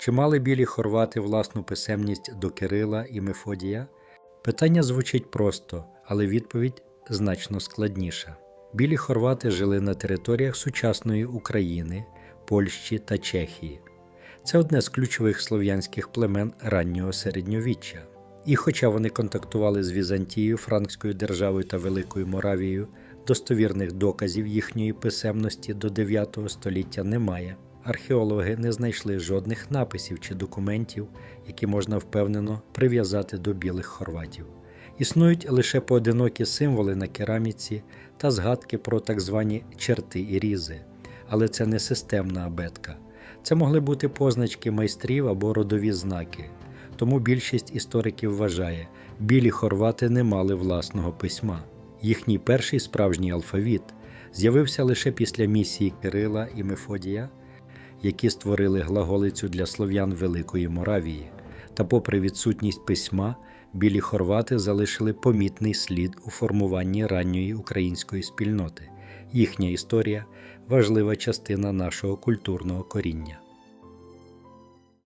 Чи мали білі хорвати власну писемність до Кирила і Мефодія? Питання звучить просто, але відповідь значно складніша. Білі хорвати жили на територіях сучасної України, Польщі та Чехії. Це одне з ключових слов'янських племен раннього середньовіччя. І хоча вони контактували з Візантією, Франкською державою та Великою Моравією, достовірних доказів їхньої писемності до 9 століття немає. Археологи не знайшли жодних написів чи документів, які можна впевнено прив'язати до білих хорватів. Існують лише поодинокі символи на кераміці та згадки про так звані черти і різи, але це не системна абетка. Це могли бути позначки майстрів або родові знаки. Тому більшість істориків вважає, білі хорвати не мали власного письма. Їхній перший справжній алфавіт з'явився лише після місії Кирила і Мефодія, які створили глаголицю для слов'ян Великої Моравії. Та, попри відсутність письма, білі хорвати залишили помітний слід у формуванні ранньої української спільноти. Їхня історія важлива частина нашого культурного коріння.